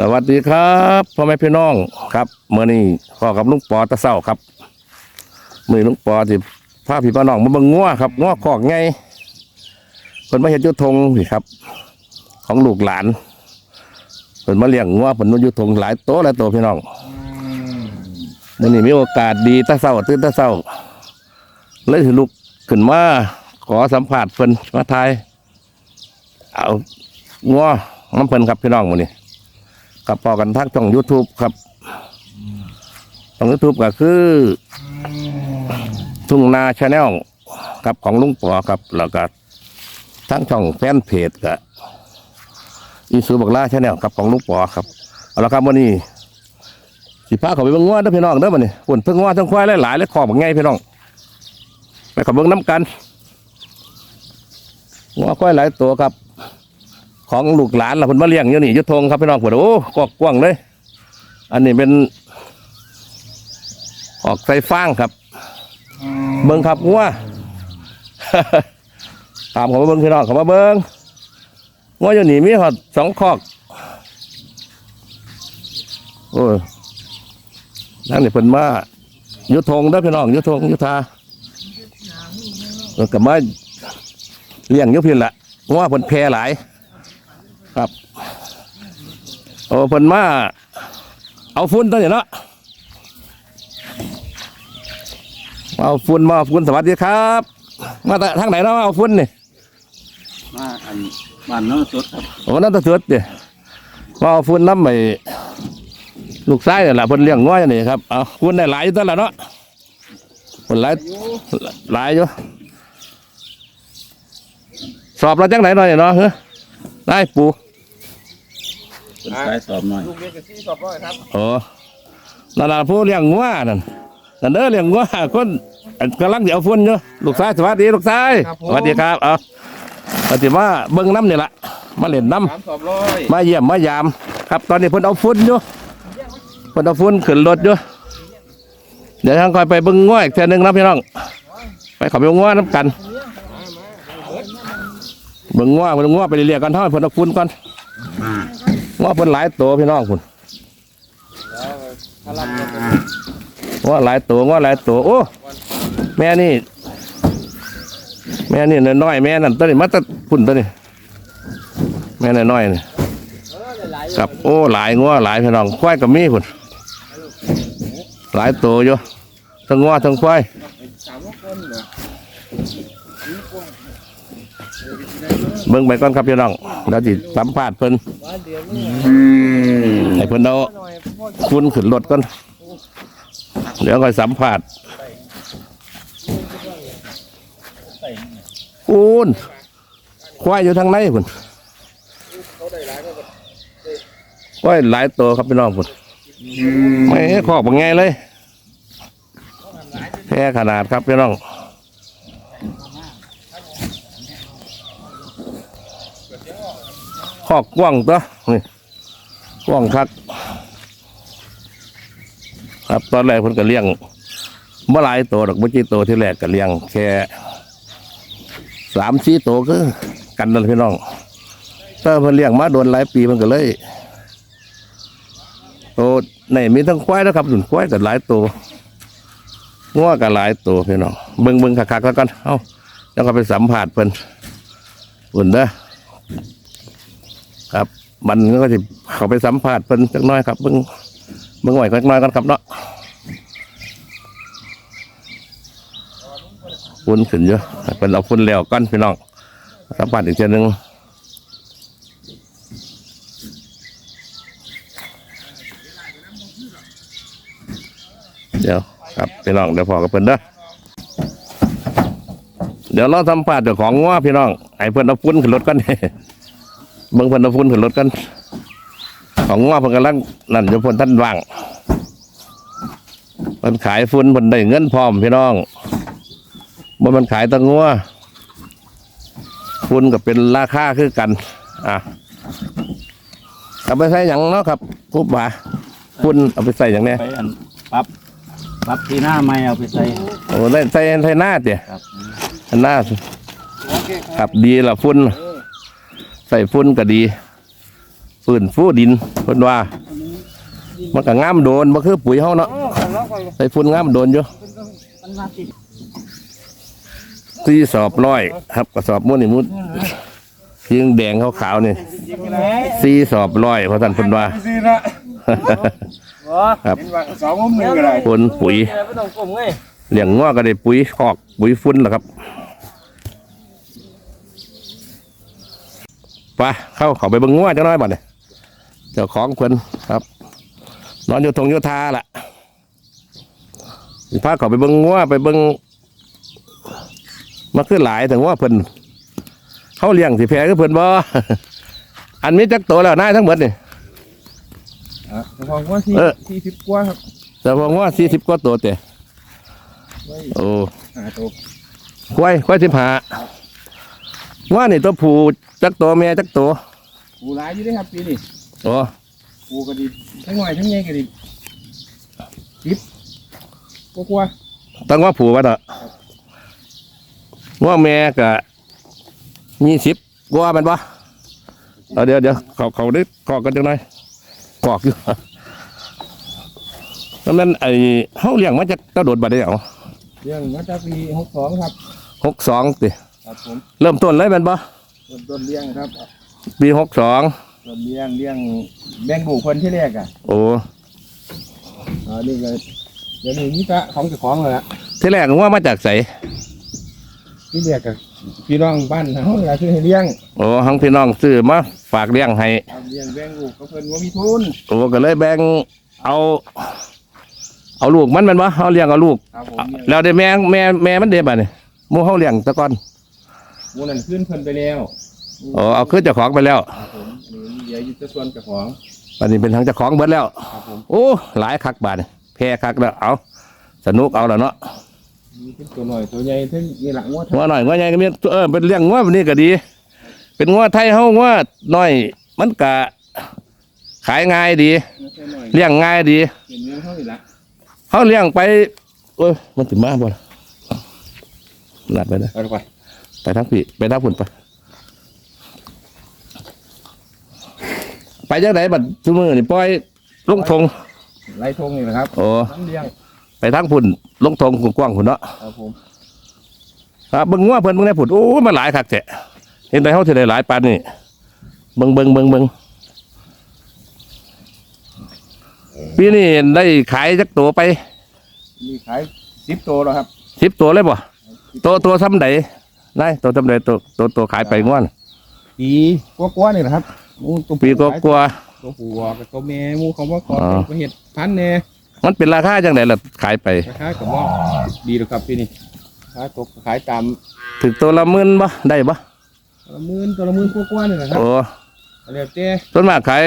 สวัสดีครับพ่อแม่พี่น้องครับเมื่อนี้พ่อกับลุงปอตะเศร้าครับมือลุงปอที่พาพี่พี่น้องมาเบิ่งงัวครับงัวคอกไงเพิ่นมาเห็นยุทงนี่ครับ ของลูกหลานเพิ่นมาเลี้ยงงัวเพิ่นมายุทงหลายโตหลายโตพี่น้องเมื่อนี้มีโอกาสดีตะเศร้าตื่นตะเศร้าเลยถือลุกขึ้นมาขอสัมผัสเพิ่นมาทายเอางัวน้ำเพิ่นครับพี่น้องมื้อนี้ กับพอกันทักช่อง YouTube ครับช่อง YouTube ก็คือ ทุ่งนาชาแนลกับของลุงปอครับแล้วก็ทั้งช่องแฟนเพจกับอีซูบักล่าชาแนลกับของลุงปอครับเอาละครับวันนี้สิพาเขาไปเบิ่งง้วเด้อพี่น้องเด้อวันนี้ฝนเพิ่งง้วทั้งควายหลายๆและขอบไงพี่น้อง ไปขับเบิ่งน้ำกันง้วควายหลายตัวครับ ของลูกหลานเราเพิ่นมาเลี้ยงอยู่นี่ยุทธงครับพี่น้องเพิ่นโอ้กอกกว้างเลย อันนี้เป็น ออกใส่ฟางครับ เบิ่งครับงัวตามเขามาเบิ่งพี่น้องเขามาเบิ่งงัวอยู่นี่มีหอดสองคอกโอ้ยนั่นนี่เพิ่นมายุทธงเด้อพี่น้องยุทธงยุทธาเออกับมาเลี้ยงยุพินละงัวเพิ่นแพร่หลาย ครับโอ้เพิ่นมาเอาฝุ่นตัวนี้เนาะมาเอาฝุ่นมาเอาฝุ่นสวัสดีครับ มาแต่ทางไหนเนาะมาเอาฝุ่นนี่มาอันบ้านโน้นสุดครับโอ้นั่นตะเสือดเดี๋ยมาเอาฝุ่นน้ำไปลูกชายนี่แหละเพิ่นเลี้ยงง้อยนี่ครับเอาฝุ่นได้หลายอยู่ตวละเนาะฝุ่นหลายหลายอยู่สอบเราจังไหนหน่อยเนาะเฮ้ยได้ปู เป็นสายสอบหน่อยโอ้นั่นน่ะผู้เลี้ยงงัวนั่นนั่นเด้อเลี้ยงงัวคนกำลังจะเอาฝุ่นอยู่ลูกชายสวัสดีลูกชายครับผมสวัสดีครับเอาปฏิมาเบิ่งน้ำนี่ละมาเล่นน้สามสอบร้อยำมาเยี่ยมมายาม ครับตอนนี้เพิ่นเอาฝุ่นอยู่เพิ่นเอาฝุ่นขึ้นรถอยู่เดี๋ยวทางคอยไปเบิ่งงัวอีกเทื่อนึงนะพี่น้องไปเขับไปงัวน้ำกันเบิ่งงัวเบิ่งงัวไปเรียกกันเท่าให้เพิ่นเอาฝุ่นก่อน งัวเพิ่นหลายตัวพี่น้องคุณว่าหลายตัวว่าหลายตัวโอ้แม่นี่ แม่นี่น้อยแม่นั่นตัวนี้มาแตะพุ่นตัวนี้แม่น้อยๆนี่กับโอ้หลายงัวหลายพี่น้องควายกับมีพุ่นหลายตัวอยู่ทั้งงัวทั้งควาย เหรอเบิ่งไปก่อนครับพี่น้องแล้วจิสัมภาษณ์เพิ่นว่าเดี๋ยวนี้ให้เพิ่นเอาหน่อยพ่อคุณขึ้นรถก่อนเดี๋ยวค่อยสัมภาษณ์ปูนควายอยู่ทางในพุ่นเขาได้หลายก็ควายหลายตัวครับพี่น้องพุ่นไม่ให้ขอกบังไงเลยแค่ขนาดครับพี่น้อง ขอกกว้างตัวนี่กว้างคักครับตอนแรกเพิ่นก็เลี้ยงเมื่อหลายตัวดอกเมื่อกี้ตัวที่แรกก็เลี้ยง แค่สามสี่ตัวก็กันนั่นพี่น้องถ้าเพิ่นเลี้ยงมาโดนหลายปีมันก็เลยโตในมีทั้งควายนะครับส่วนควายก็หลายตัวงัวก็หลายตัวพี่น้องเบิ่งเบิ่งคักๆแล้วกันเอ้าแล้วก็ไปสัมผัสเพิ่นอุ่นเด้อ ครับ มันก็จะเขาไปสัมผัสเพิ่นจักหน้อยครับเบิ่งเบิ่งไหวจักน้อยกันครับเนาะฝุ่นขึ้นเยอะเป็นเอาฝุ่นแล้วกันพี่น้องสัมผัสอีกเทีนึงเดี๋ยวครับพี่น้องเดี๋ยวพอกับเพิ่นเด้อเดี๋ยวเราสัมผัสเจ้าของว่าพี่น้องไอ้เพิ่นเอาฝุ่นขึ้นรถกันเนี่ บิ่งเพิ่นเอาฝุ่นขึ้นรถกันของว่าเพิ่นกำลังนั่นอยู่เพิ่นท่านว่างมันขายฝุ่นเพิ่นได้เงินพร้อมพี่น้องบ่มันขายแตะงัวฝุ่นก็เป็นราคาคือกัน อะเอาไปใส่หยังเนาะครับผู้บ่าฝุ่นเอาไปใส่หยังเนี่ยไปอันปรับปรับที่หน้าไม่เอาไปใส่โอ้ได้ใส่ใส่หน้าเตี่ยครับหน้าโอเคครับดีละฝุ่น ใส่ฝุ่นก็ดีปืนฟูดินเพิ่นว่า มันก็งามโดนบ่คือปุ๋ยเฮาเนาะโอ้ขันล็อกไปใส่ฝุ่นงามโดนอยู่มันมาติดที่สอบร้อยครับกระสอบม้วนนี่มุดยิงแดงขาวๆนี่ยิงไปเลยสี่สอบร้อยเพราะท่านเพิ่นว่าซื้อละครับเห็นว่าสองมุมหนึ่งก็ได้ผลปุ๋ยไม่ต้องกลมไงเลี้ยงง้อก็ได้ปุ๋ยคอกปุ๋ยฟุ้นแหละครับ ปเข้าเขาไปเบิ่งง้อจังน้อยบ่เนี่ยเจ้าของเพิ่นครับ นอนอยู่ทงอยู่ทาล่ะสิพาเขาไปเบิ่งง้อไปเบิ่งมาขึ้นหลายถึงว่าเพิ่นเขาเลี้ยงสิแพ้ก็เพิ่นบ่อันนี้จักโตแล้วนายทั้งหมดนี่อะพอว่าที่เออที่สิบกว่าครับแต่พอง้อสี่สิบกว่าตัวเตะไว้โอ้หาตัวควายควายสิบหา ว่านี่ตัวผู้จักตัวแม่จักตัวปูร้ายอยู่ด้วยครับปีนี้โอ้ปูก็ดีทั้งหน่อยทั้งใหญ่ก็ดีสิบกว่ากว่าต้องว่าผู้วะเนาะว่าแม่กะยี่สิบกว่ามันปะเอาเดี๋ยวเดี๋ยวเขาเขาได้กอกกันจังหน่อยกอกอยู่แล้วมันไอ้เขาเลี้ยงมาจากตะโดดบัดได้เหรอเรื่องมาจากปีหกสองครับหกสองติ ครับผมเริ่มต้นเลยแมันปะต้นต้นเลี้ยงครับปีหกสองต้นเลี้ยงเลี้ยงแบ่งบุคคลที่แรกอะโอ้อ่านี่ก็เดี๋ยวนี้นี่ก็ของเจ้าของเลยละที่แรกว่ามาจากใสที่แรกกับพี่น้องบ้านเขาอยากซื้อให้เลี้ยงโอ้ทั้งพี่น้องซื้อมาฝากเลี้ยงให้เอาเลี้ยงแบ่งบุกก็เพิ่นว่ามีทุนโอ้ก็เลยแบ่งเอา เอาลูกมันแมันวะเอาเลี้ยงเอาลูก ครับผมเลี้ยงแล้วได้แม่แม่แม่มันเด็บ่ะนี่หมู่เฮาเลี้ยงแตะก่อนห มูนั่นขึ้นเพิ่นไปแล้วโอ้เอาขึ้นเจ้าของไปแล้วครับผมอันนี้เหลืออยู่แต่ส่วนเจ้าของอันนี้เป็นทางเจ้าของเบิดแล้ว ครับผมโอ้หลายคักบาดนี่แพ้คักแล้วเอาสนุกเอาแล้วเนาะมีเป็นตัวหน่อยตัวใหญ่ถึงนี่ละงวดงัวหน่อยงัวใหญ่ก็มีเออเป็นเลี้ยงงัวแบบนี้ก็ดี เป็นงัวไทยเฮางัวน้อย มันก็ขายง่ายดีหน่อยเลี้ยงง่ายดีเห็นเรื่องเขาอีกละเฮาเลี้ยงไปโอ้ยมันสิมาบ่ล่ะนัดไปนะเอาดีกว่า ไปทางพี่ไปทางพุ่นไป ไปจังไดบัดซุมื้อนี่ปล่อยลงทงไล่ทงนี่แหละครับโอ้น้ำเลี้ยงไปทางพุ่นลงทงกว้างๆพุ่นเนาะครับผมครับเบิ่งงัวเพิ่นเบิ่งได้พุ่นโอ้ยมันหลายคักแท้เห็นได้เฮาสิได้หลายปานนี้เบิ่งเบิ่งเบิ่งเบิ่งปีนี้ได้ขายจักตัวไป มีขายสิบตัวแล้วครับ10ตัวเลยบ่ตัวตัวซ้ำใดนายตัวซ้ำใดตัวตัวตัวขายไปงวนปีกว่าๆนี่แหละครับหมูตัวปีก็กลัว ตัวผู้วอกับตัวแม่หมูเขาว่าขออ๋อไปเห็ดพันธุ์แน่มันเป็นราคาจังไดล่ะขายไปราคากับว่าดีแล้วครับปีนี้ขายตกขายตามถึงตัวละหมื่นบ่ได้บ่ตัวละหมื่นตัวละหมื่นกว่าๆนี่แหละครับโอ้เรียกเจ้ส่วนมากขาย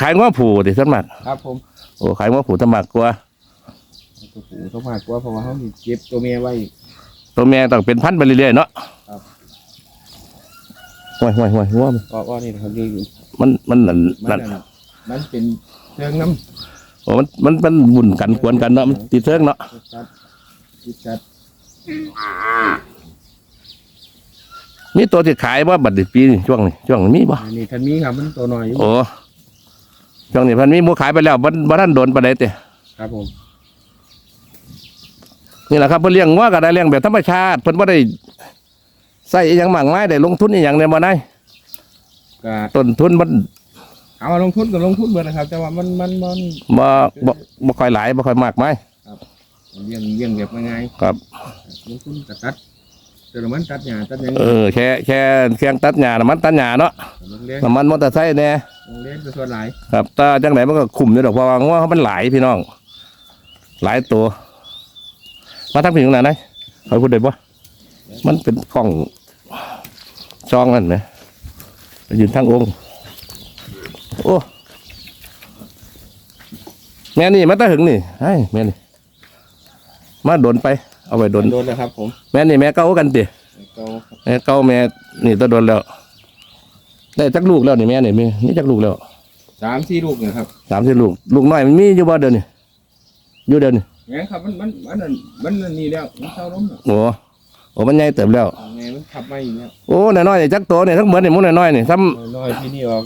ขายงัวผูดิส่วนมากครับผมโอ้ขายงัวผูส่วนมากกว่าตัวผู้ตัวมากกว่าเพราะว่าเขามีเก็บตัวเมียไว้ ตัวแม่ต้องเป็นพันธุ์ไปเรื่อยๆเนาะครับ ห่วยห่วยห่วยงัวมันก็ว่านี่นะครับอยู่มันมันนั่นมันนั่นนั่นมันเป็นเชิงน้โอ้มันมันมันบุ่นกันกวนกันเนาะมันติดเทิงเนาะำจัดจิตจัดมีตัวที่ขายว่าบัดนี้ปีนี้ช่วงนี้ช่วงนี้มีบ่อันนี้ทันมีครับมันตัวน้อยอยู่โอ้ช่วงนี้พันมีหมูขายไปแล้วบ่บ่ทันโดนปานใดเตะครับผม นี่แหละครับเพิ่นเลี้ยงงัวก็ได้เลี้ยงแบบธรรมชาติเพิ่นบ่ได้ใส่อหยังมากมายได้ลงทุนอีหยังเนี่ยบ่ได้ก็ต้นทุนมันเอามาลงทุนก็ลงทุนเบิดนะครับ แต่ว่ามันมันมันบ่บ่บ่ค่อยหลายบ่ค่อยมากมายเลี้ยงเลี้ยงแบบง่ายครับๆลงทุนก็ตัดแต่ละมันตัดหญ้าตัดหยังเออแค่แค่เครื่องตัดหญ้าน้ำมันตัดหญ้าเนาะลงเลี้ยงน้ำมันมอเตอร์ไซค์แน่ลงเลี้ยงเป็นส่วนหลายครับแต่จังไหนมันก็คุ้มอยู่ดอกเพราะว่างัวเขามันหลายพี่น้อง หลายตัว มาทั้งผิงไหนไหนคอยพูดได้ปะมันเป็นกล้องจองนั่นไหมไปยืนทั้งองค์ โอ้แม่นี่มาตาหึงนี่ไอ้แม่นี่ มาโดนไป เอาไปโดนโดนแล้วครับ ผม แม่นี่แม่เก้ากันติเก่าแม่เก้าแม่นี่ตัวโดนแล้วได้จักลูกแล้วนี่แม่นี่มีนี่จักลูกแล้วสามสี่ลูกเนี่ยครับสามสิบลูก ลูกน้อยมันมีอยู่บ่เดี๋ยวนี้อยู่เดี๋ยวนี้ แม่นครับมันมันมันนั่นมันนั่นนี่แล้วมันเข้าล้มแล้วโอ้โอ้มันใหญ่เติบแล้วแม่มันขับมาอีกแล้วโอ้น้อยๆนี่จักโตนี่ทั้งหมดนี่หมุนน้อยๆนี่ซ้น้อยๆที่นี่ออก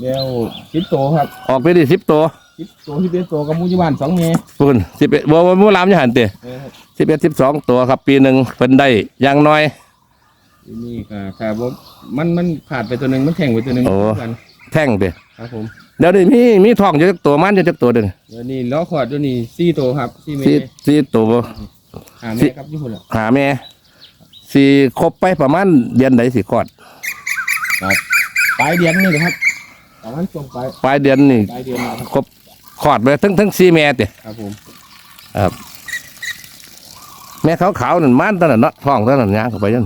เดี๋ยวสิบโตครับออกไปดิสิบตัวสิบโตที่เป็นโตกับหมูจิบานสองเมตรปุ่นสิบเอ็ดบัวบัวลามจะหันเตะเออครับสิบเอ็ดสิบสองตัวครับ ปีหนึ่งเพิ่นได้อย่างน้อย ทีนี่ก็ครับผมมันมันขาดไปตัวหนึ่งมันแข่งไปตัวหนึ่งโอ้ กัน แท่งเตะครับผมเดี๋ยวนี้มีมีทองอยู่จักตัวมันอยู่จักตัวเด้อเดี๋ยวนี้ล้อขอดตัวนี้สี่โตครับสี่เมตสี่รสี่ตัวหาแม่ครับญี่ปุ่นละหาแม่สี่ครบไปประมาณเดือนไหนสิคลอด ครับปลายเดือนนี่นะครับประมาณช่วงปลายปลายเดือนนี่ปลายเดือนนะครับครบคลอดไปทั้งทั้งสี่แม่เตะครับผมแม่ขาวขาวๆนั่นมันตอนนั้นเนาะท้องตอนนั้นย่างเข้าไปยัน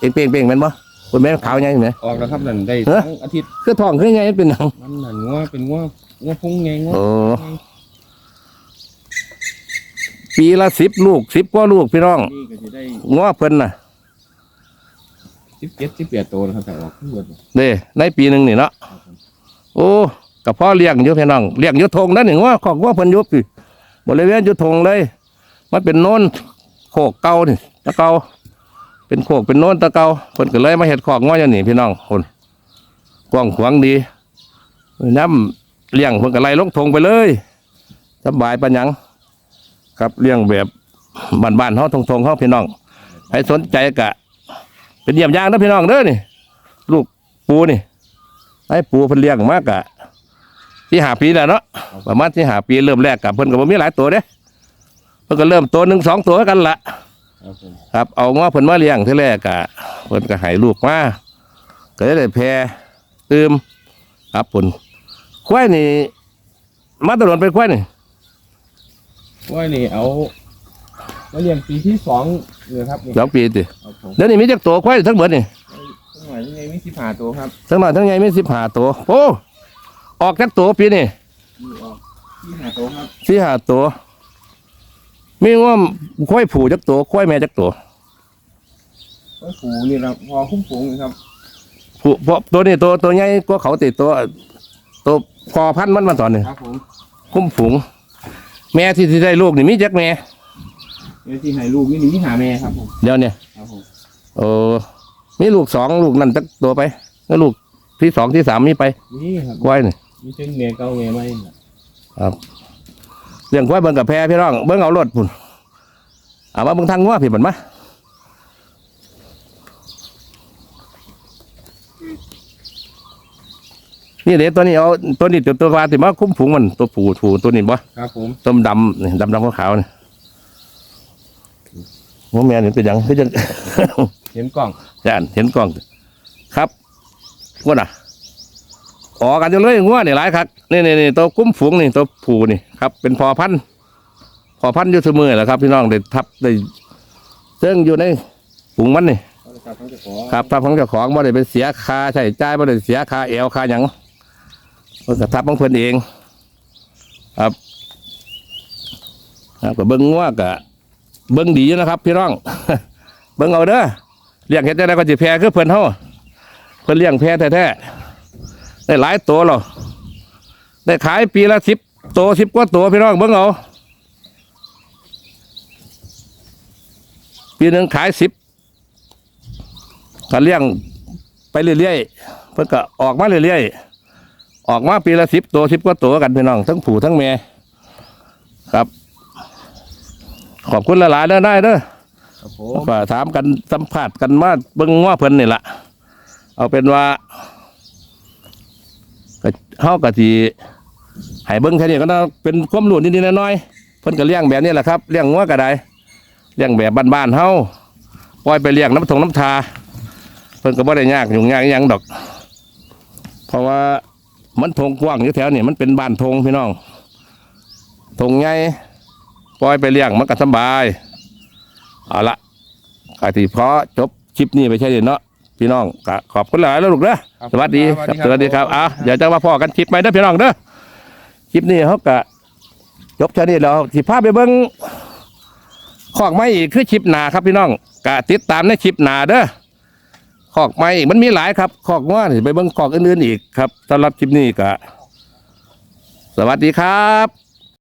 เองเป้งเป้งๆแม่นบ่ คุณแม่ขาวยังไงไหมออกแล้วครับนั่นได้เอ้อทั้งอาทิตย์คือท้องคือไงเป็นหยังมันนั่นงัวเป็นงัวงัวพุงไงงัวโอ้ไงปีละสิบลูกสิบกว่าลูกพี่น้องนี่ก็จะได้ง้อเพิ่นน่ะสิบเจ็ดสิบแปดโตนะครับแต่ออกทั้งหมดเด้ในปีหนึ่งนี่เนาะครับผมโอ้กับพ่อเลี้ยงอยู่พี่น้องเลี้ยงอยู่ทงนั่นหนึ่งว่าของว่าเพิ่นอยุบอยู่บริเวณอยู่ทงเลย มันเป็นโน้นโคกเก่านี่ตะเก่า เป็นโคกเป็นโน้นตะเกาเพิ่นก็เลยมาเห็ดขอกง้ออย่างนี้พี่น้องคนกว้างขวางดีน้ำเลี้ยงเพิ่นก็ไล่ลงทงไปเลยสบายปัญญังครับเลี้ยงแบบบ้านๆเฮาทงๆเฮาพี่น้องใครสนใจกะ เป็นเยี่ยมยางนะพี่น้องเด้อนี่ลูกปูนี่ให้ปูเพิ่นเลี้ยงมากกะที่หาปีแล้วเนาะประมาณที่หาปีเริ่มแรกกับเพิ่นก็บ่มีหลายตัวเด้เพิ่นก็เริ่มตัวหนึ่งสองตัวกันละ ครับผมครับเอาง้อเพิ่นมาเลี้ยงที่แรกกะเพิ่นก็ให้ลูกมาก็ได้แพร่ตืมครับผลควายนี่มาตลอดเป็นควายนี่ว่านี่เอามาเรียนปีที่สองเลยครับนี่สองปีติครับผมเดี๋ยวนี้มีจักตัวควายทั้งหมดนี่ทั้งหมดยังไงมีสิบห้าตัวครับทั้งหมดทั้งใหญ่มีสิบห้าตัวโอ้ออกจักตัวปีนี่มีออกที่ห้าตัวครับสี่ห้าตัว มีว่าควายผูจักตัวควายแม่จักตัวก็ผูนี่เราพอคุ้มฝูงเลยครับผูเพราะตัวนี้ตัวตัวใหญ่กว่าเขาติดตัว ตัวพอพันธุ์มันมาตอนนี้ครับผมคุ้มฝูงแม่ที่ที่ได้ลูกนี่มีจักแม่เดี๋ยวที่ให้ลูกนี่นี่หาแม่ครับผมเดี๋ยวเนี่ยครับผมโอ้มีลูกสองลูกนั่นจักตัวไปแล้วลูกที่สองที่สามมีไปนี่ครับควายนี่มีเช่นเมียเก่าเมียใหม่ครับ เรื่องควายเบิ่งกับแพรพี่น้องเบิ่งเอารถพุ่นเอามาเบิ่งทางงัวพี่บันมานี่เด็ตัวนี้เอาตัวนี้ตัวตัววาติมาคุ้มฝูงมันตัวผูผูตัวนี้บ่ครับผมต้มดำนี่ดำดำขาวๆนี่ว่าแม่นี่เป็นหยังคือจังเห็นกล่องจานเห็นกล้องครับว่าน่ะ ออกกันจนเลยงัวนี่หลายครับนี่นี่นี่ตัวกุ้มฝูงนี่ตัวผูนี่ครับ เป็นพอพันพอพันอยุทธมือแหละครับ พี่น้องได้ทับได้เซึ่งอยู่ในฝูงมันนี่ครับทับของเจ้าของบ่ได้ไปเสียค่าใช้จ่ายบ่ได้เสียค่าเอวค่าหยังเพิ่นก็ทับของเพิ่นเอง ครับครับก็เบิ่งงัวก็เบิ่งดีนะครับ พี่น้อง เบิ่งเอาเด้อเลี้ยงเฮ็ดได้ก็สิแพ้คือเพิ่นเฮาเพิ่นเลี้ยงแพ้แท้ๆ ได้หลายตัวหรอได้ขายปีละ10ตัว10กว่าตัวพี่น้องเบิ่งเอาปีหนึงขาย10ก็เลี้ยงไปเรื่อยๆเพิ่นก็ออกมาเรื่อยๆออกมาปีละสิบตัวสิบกว่าตัวกันพี่น้องทั้งผู้ทั้งแม่ครับ ขอบคุณหลายๆเด้อได้เด้อครับผมก็ถามกันสัมผัสกันมาเบิ่งว่าเพิ่นนี่ล่ะเอาเป็นว่า ก็เฮาก็สิให้เบิ่งแค่นี้ก็น่าเป็นความรู้นิดๆน้อยๆเพิ่นก็เลี้ยงแบบนี้แหละครับเลี้ยงงัวก็ได้เลี้ยงแบบบ้านๆเฮาปล่อยไปเลี้ยงน้ำทงน้ำทา เพิ่นก็บ่ได้ยากยุ่งยากอิหยังดอก เพราะว่ามันทงกว้างอยู่แถวนี่มันเป็นบ้านทงพี่น้องทงใหญ่ปล่อยไปเลี้ยงมันก็สบายเอาละกาที่เพาะจบคลิปนี้ไปใช่เด็เนาะ พี่น้องก็ขอบคุณหลายแล้วลูกเด้อครับสวัสดีครับสวัสดีครับอะเดี๋ยวจะมาพอกันคลิปใหม่เด้อพี่น้องเด้อคลิปนี้เขาก็จบแค่นี้แล้วสิพาไปเบิ้งขอกไม้อีกคือคลิปหนาครับพี่น้องก็ติดตามในคลิปหนาเด้อขอกไม้อีกมันมีหลายครับขอกว่านี่ไปเบิ้งขอกอื่นๆอีกครับสำหรับคลิปนี้ก็สวัสดีครับ